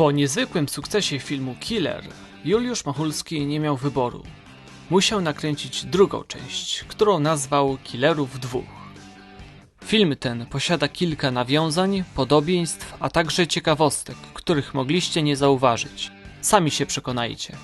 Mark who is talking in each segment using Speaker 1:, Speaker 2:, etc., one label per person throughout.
Speaker 1: Po niezwykłym sukcesie filmu Killer, Juliusz Machulski nie miał wyboru. Musiał nakręcić drugą część, którą nazwał Killerów dwóch. Film ten posiada kilka nawiązań, podobieństw, a także ciekawostek, których mogliście nie zauważyć. Sami się przekonajcie.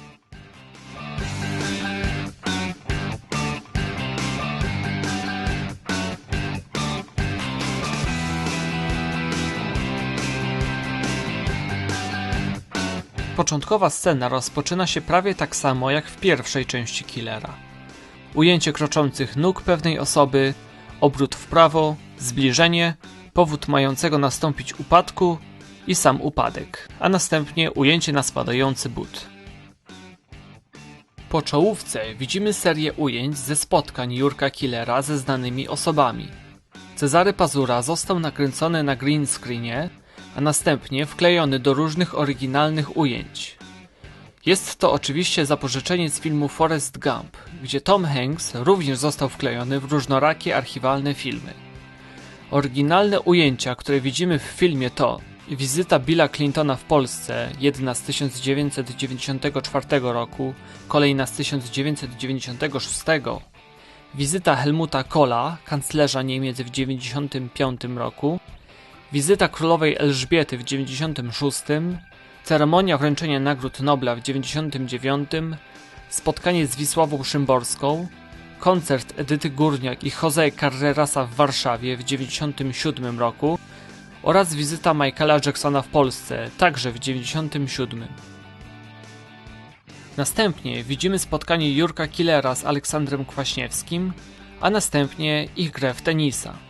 Speaker 1: Początkowa scena rozpoczyna się prawie tak samo jak w pierwszej części Killera. Ujęcie kroczących nóg pewnej osoby, obrót w prawo, zbliżenie, powód mającego nastąpić upadku i sam upadek, a następnie ujęcie na spadający but. Po czołówce widzimy serię ujęć ze spotkań Jurka Killera ze znanymi osobami. Cezary Pazura został nakręcony na green screenie, a następnie wklejony do różnych oryginalnych ujęć. Jest to oczywiście zapożyczenie z filmu Forrest Gump, gdzie Tom Hanks również został wklejony w różnorakie archiwalne filmy. Oryginalne ujęcia, które widzimy w filmie to wizyta Billa Clintona w Polsce, jedna z 1994 roku, kolejna z 1996, wizyta Helmuta Kohla, kanclerza Niemiec w 1995 roku, wizyta królowej Elżbiety w 96, ceremonia wręczenia nagród Nobla w 99, spotkanie z Wisławą Szymborską, koncert Edyty Górniak i Jose Carrerasa w Warszawie w 97 roku oraz wizyta Michaela Jacksona w Polsce, także w 97. Następnie widzimy spotkanie Jurka Killera z Aleksandrem Kwaśniewskim, a następnie ich grę w tenisa.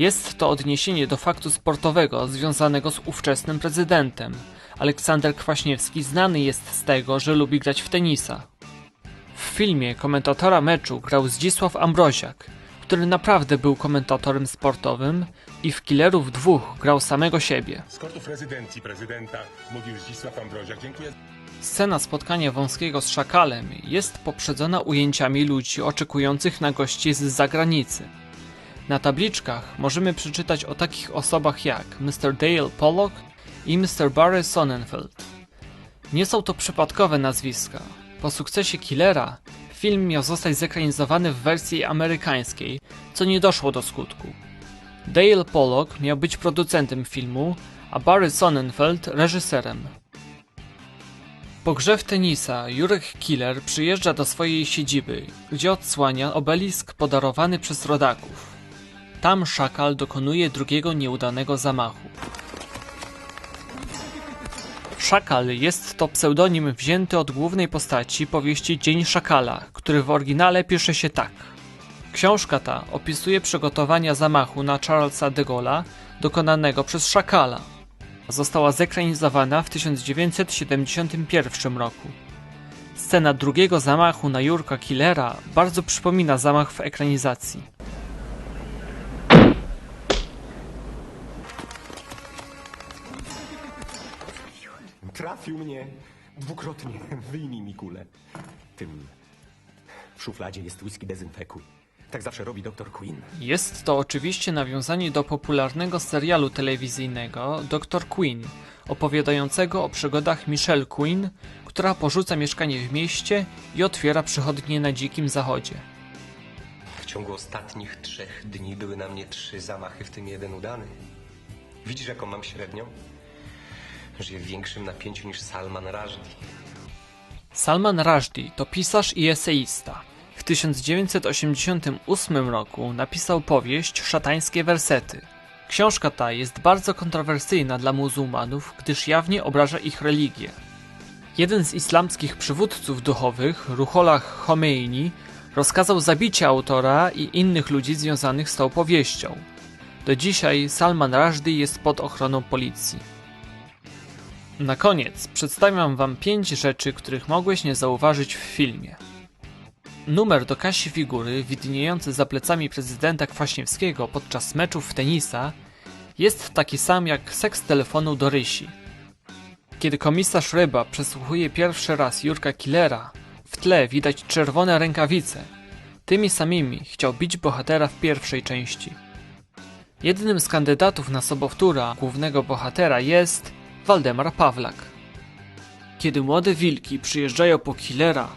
Speaker 1: Jest to odniesienie do faktu sportowego związanego z ówczesnym prezydentem. Aleksander Kwaśniewski znany jest z tego, że lubi grać w tenisa. W filmie komentatora meczu grał Zdzisław Ambroziak, który naprawdę był komentatorem sportowym i w Killerów dwóch grał samego siebie.
Speaker 2: Z kortów rezydencji prezydenta mówił Zdzisław Ambroziak. Dziękuję.
Speaker 1: Scena spotkania Wąskiego z Szakalem jest poprzedzona ujęciami ludzi oczekujących na gości z zagranicy. Na tabliczkach możemy przeczytać o takich osobach jak Mr. Dale Pollock i Mr. Barry Sonnenfeld. Nie są to przypadkowe nazwiska. Po sukcesie Killera film miał zostać zekranizowany w wersji amerykańskiej, co nie doszło do skutku. Dale Pollock miał być producentem filmu, a Barry Sonnenfeld reżyserem. Po grze w tenisa Jurek Killer przyjeżdża do swojej siedziby, gdzie odsłania obelisk podarowany przez rodaków. Tam Szakal dokonuje drugiego nieudanego zamachu. Szakal jest to pseudonim wzięty od głównej postaci powieści Dzień Szakala, który w oryginale pisze się tak. Książka ta opisuje przygotowania zamachu na Charlesa de Gaulle'a dokonanego przez Szakala. Została zekranizowana w 1971 roku. Scena drugiego zamachu na Jurka Killera bardzo przypomina zamach w ekranizacji.
Speaker 3: Trafił mnie dwukrotnie. Wyjmij mi kulę. Tym w szufladzie jest whisky dezynfekuj. Tak zawsze robi doktor Queen.
Speaker 1: Jest to oczywiście nawiązanie do popularnego serialu telewizyjnego Dr. Queen, opowiadającego o przygodach Michelle Queen, która porzuca mieszkanie w mieście i otwiera przychodnie na dzikim zachodzie.
Speaker 3: W ciągu ostatnich trzech dni były na mnie trzy zamachy, w tym jeden udany. Widzisz, jaką mam średnią? Żyję w większym napięciu niż Salman Rushdie.
Speaker 1: Salman Rushdie to pisarz i eseista. W 1988 roku napisał powieść Szatańskie wersety. Książka ta jest bardzo kontrowersyjna dla muzułmanów, gdyż jawnie obraża ich religię. Jeden z islamskich przywódców duchowych, Ruhollah Khomeini, rozkazał zabicie autora i innych ludzi związanych z tą powieścią. Do dzisiaj Salman Rushdie jest pod ochroną policji. Na koniec przedstawiam wam pięć rzeczy, których mogłeś nie zauważyć w filmie. Numer do Kasi figury, widniejący za plecami prezydenta Kwaśniewskiego podczas meczów tenisa, jest taki sam jak seks telefonu do Rysi. Kiedy komisarz Ryba przesłuchuje pierwszy raz Jurka Killera, w tle widać czerwone rękawice. Tymi samymi chciał bić bohatera w pierwszej części. Jednym z kandydatów na sobowtóra głównego bohatera jest Waldemar Pawlak. Kiedy młode wilki przyjeżdżają po killera,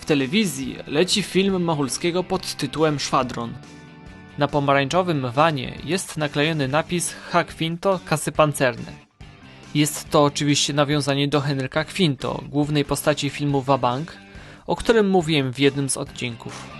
Speaker 1: w telewizji leci film Machulskiego pod tytułem Szwadron. Na pomarańczowym wanie jest naklejony napis H. Quinto kasy pancerne. Jest to oczywiście nawiązanie do Henryka Quinto, głównej postaci filmu Wabank, o którym mówiłem w jednym z odcinków.